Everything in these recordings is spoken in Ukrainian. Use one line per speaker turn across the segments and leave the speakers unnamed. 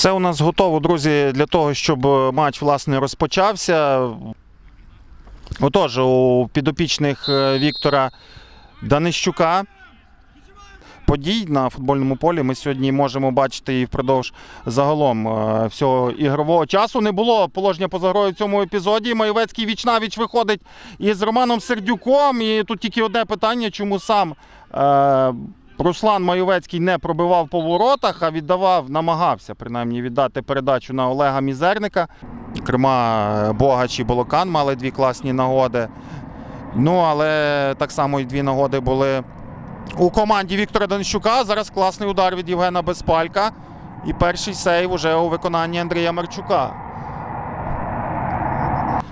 Все у нас готово, друзі, для того, щоб е, матч власне розпочався. Отож, у підопічних е, Віктора Данищука подій на футбольному полі ми сьогодні можемо бачити і впродовж загалом е, всього ігрового часу. Не було положення поза грою в цьому епізоді. Майовецький віч-навіч виходить із Романом Сердюком. І тут тільки одне питання, чому сам Руслан Майовецький не пробивав по воротах, а віддавав, намагався принаймні віддати передачу на Олега Мізерника. Е, Богач і Болокан мали дві класні нагоди. Ну, але так само і дві нагоди були у команді Віктора Данищука. Зараз класний удар від Євгена Безпалька. І перший сейв уже у виконанні Андрія Марчука.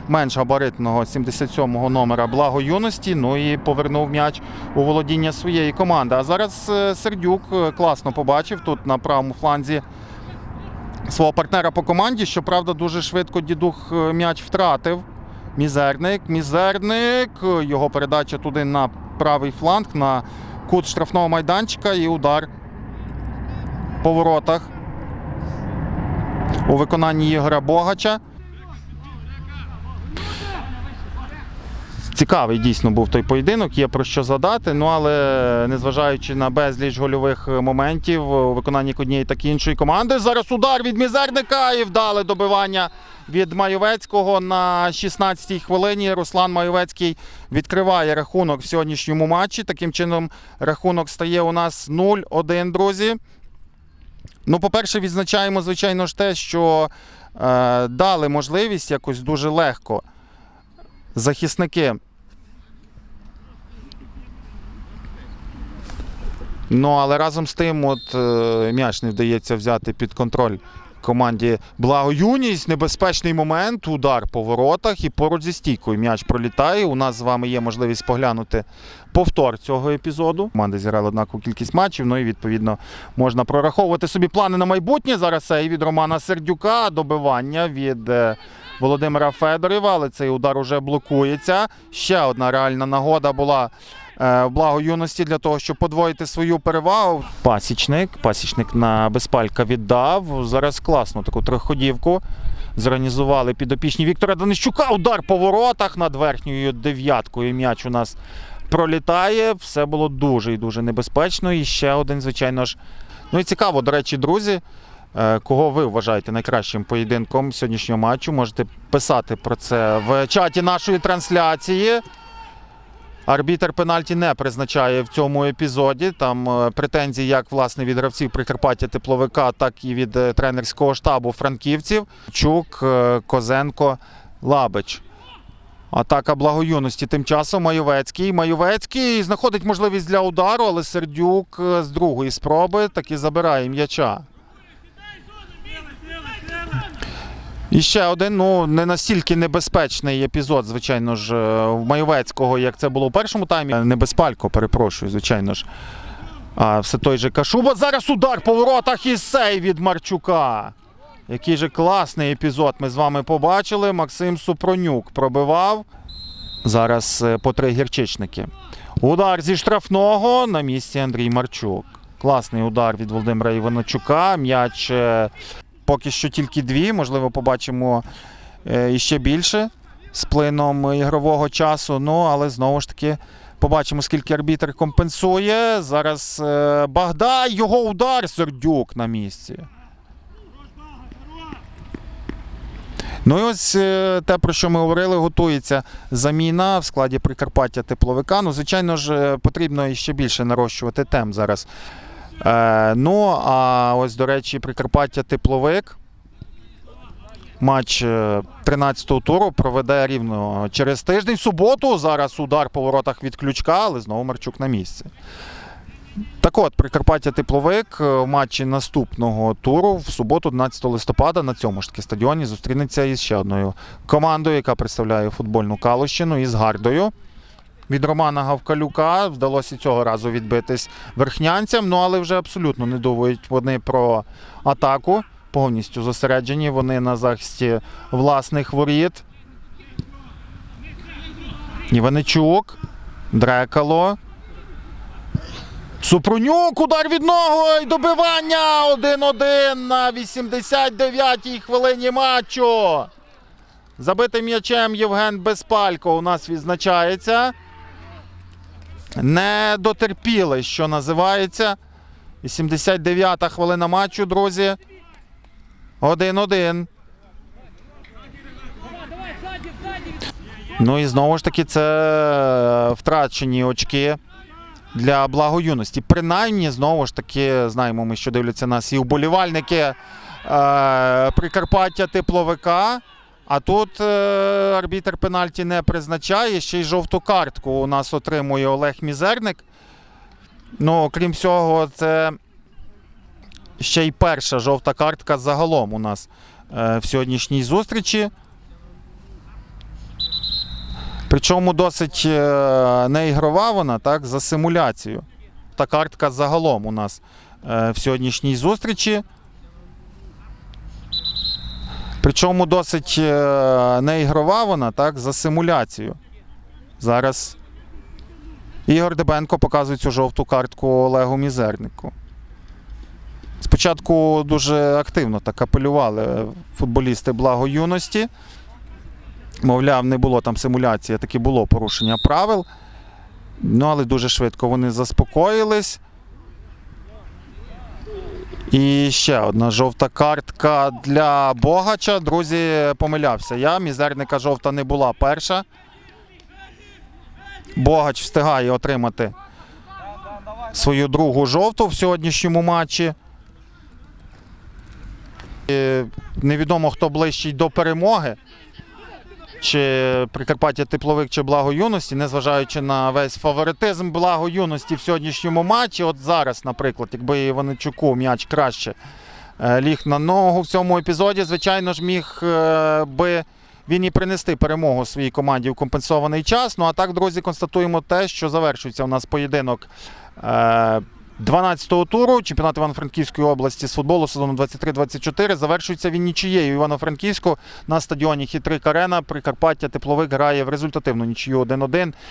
Менш габаритного 77-го номера Благо юності. Ну і повернув м'яч у володіння своєї команди. А зараз е, Сердюк е, класно побачив тут на правому фланзі свого партнера по команді. Щоправда, дуже швидко дідух е, м'яч втратив. Мізерник, мізерник. Його передача туди на правий фланг, на кут штрафного майданчика і удар по воротах у виконанні Ігоря Богача. Цікавий дійсно був той поєдинок, є про що задати. Ну але незважаючи на безліч гольових моментів у виконанні однієї так і іншої команди. Зараз удар від мізерника і вдале добивання від Майовецького на 16-й хвилині. Руслан Майовецький відкриває рахунок в сьогоднішньому матчі. Таким чином, рахунок стає у нас 0-1, друзі. Ну, по-перше, відзначаємо, звичайно ж, те, що е, дали можливість якось дуже легко захисники. Ну, але разом з тим, от е, м'яч не вдається взяти під контроль команді Благо Юність. Небезпечний момент, удар по воротах і поруч зі стійкою м'яч пролітає. У нас з вами є можливість поглянути повтор цього епізоду. Команди зіграли однакову кількість матчів. Ну і відповідно можна прораховувати собі плани на майбутнє. Зараз це і від Романа Сердюка, добивання від е, Володимира Федорєва, але цей удар уже блокується. Ще одна реальна нагода була в благо юності для того, щоб подвоїти свою перевагу. Пасічник, пасічник на безпалька віддав. Зараз класно таку трьохходівку. Зорганізували підопічні Віктора Данищука. Удар по воротах над верхньою дев'яткою. М'яч у нас пролітає. Все було дуже і дуже небезпечно. І ще один, звичайно ж. Ну і цікаво, до речі, друзі. Е, Кого ви вважаєте найкращим поєдинком сьогоднішнього матчу? Можете писати про це в чаті нашої трансляції. Арбітер пенальті не призначає в цьому епізоді. Там е, претензії як власне від гравців Прикарпаття тепловика, так і від е, тренерського штабу франківців. Чук, е, Козенко, Лабич. Атака благоюності. Тим часом Майовецький. Майовецький знаходить можливість для удару, але Сердюк з другої спроби таки забирає м'яча. І ще один, ну не настільки небезпечний епізод, звичайно ж, е, в Майовецького, як це було у першому таймі. Е, Небезпалько, перепрошую, звичайно ж. А все той же Кашуба. Зараз удар по воротах і сей від Марчука. Який же класний епізод ми з вами побачили. Максим Супронюк пробивав. Зараз е, по три гірчичники. Удар зі штрафного на місці Андрій Марчук. Класний удар від Володимира Іваночука. М'яч поки що тільки дві. Можливо, побачимо е, іще більше з плином ігрового часу. Ну, але знову ж таки побачимо, скільки арбітр компенсує. Зараз е, Багдай, його удар, Сердюк на місці. Ну і ось е, те, про що ми говорили, готується заміна в складі Прикарпаття тепловика. Ну, звичайно ж, потрібно іще більше нарощувати темп зараз. Е, ну, а ось, до речі, Прикарпаття тепловик. Матч е, 13-го туру проведе рівно через тиждень. В суботу зараз удар по воротах від ключка, але знову Марчук на місці. Так от, Прикарпаття Тепловик е, в матчі наступного туру в суботу, 11 листопада, на цьому ж таки стадіоні зустрінеться із ще одною командою, яка представляє футбольну Калущину із Гардою. Від Романа Гавкалюка вдалося цього разу відбитись верхнянцям, ну але вже абсолютно не думають вони про атаку. Повністю зосереджені вони на захисті власних воріт. Іваничук, Дрекало. Супрунюк, удар від ногу добивання 1-1 на 89-й хвилині матчу. Забитим м'ячем Євген Безпалько у нас відзначається. Не дотерпіли, що називається. 89-та хвилина матчу, друзі. 1-1. Ну і знову ж таки, це е, втрачені очки для благоюності. Принаймні, знову ж таки, знаємо ми, що дивляться нас і вболівальники е, Прикарпаття тепловика. А тут е, арбітер пенальті не призначає. Ще й жовту картку у нас отримує Олег Мізерник. Ну, крім всього, це ще й перша жовта картка загалом у нас е, в сьогоднішній зустрічі. Причому досить е, неігрова вона, так, за симуляцію. Та картка загалом у нас в сьогоднішній зустрічі. Причому досить е, неігрова вона, так, за симуляцію. Зараз Ігор Дебенко показує цю жовту картку Олегу Мізернику. Спочатку дуже активно так апелювали футболісти благо юності. Мовляв, не було там симуляції, а таки було порушення правил. Ну, але дуже швидко вони заспокоїлись. І ще одна жовта картка для Богача. Друзі, помилявся я. Мізерника жовта не була перша. Богач встигає отримати свою другу жовту в сьогоднішньому матчі. І Невідомо, хто ближчий до перемоги. Чи Прикарпаття тепловик, чи благо юності, незважаючи на весь фаворитизм благо юності в сьогоднішньому матчі. От зараз, наприклад, якби Іваничуку м'яч краще е, ліг на ногу в цьому епізоді, звичайно ж, міг е, би він і принести перемогу своїй команді в компенсований час. Ну а так, друзі, констатуємо те, що завершується у нас поєдинок. Е, 12-го туру чемпіонат Івано-Франківської області з футболу сезону 23-24 завершується він нічією. Івано-Франківську на стадіоні Хітрик Арена. Прикарпаття Тепловик грає в результативну нічию 1-1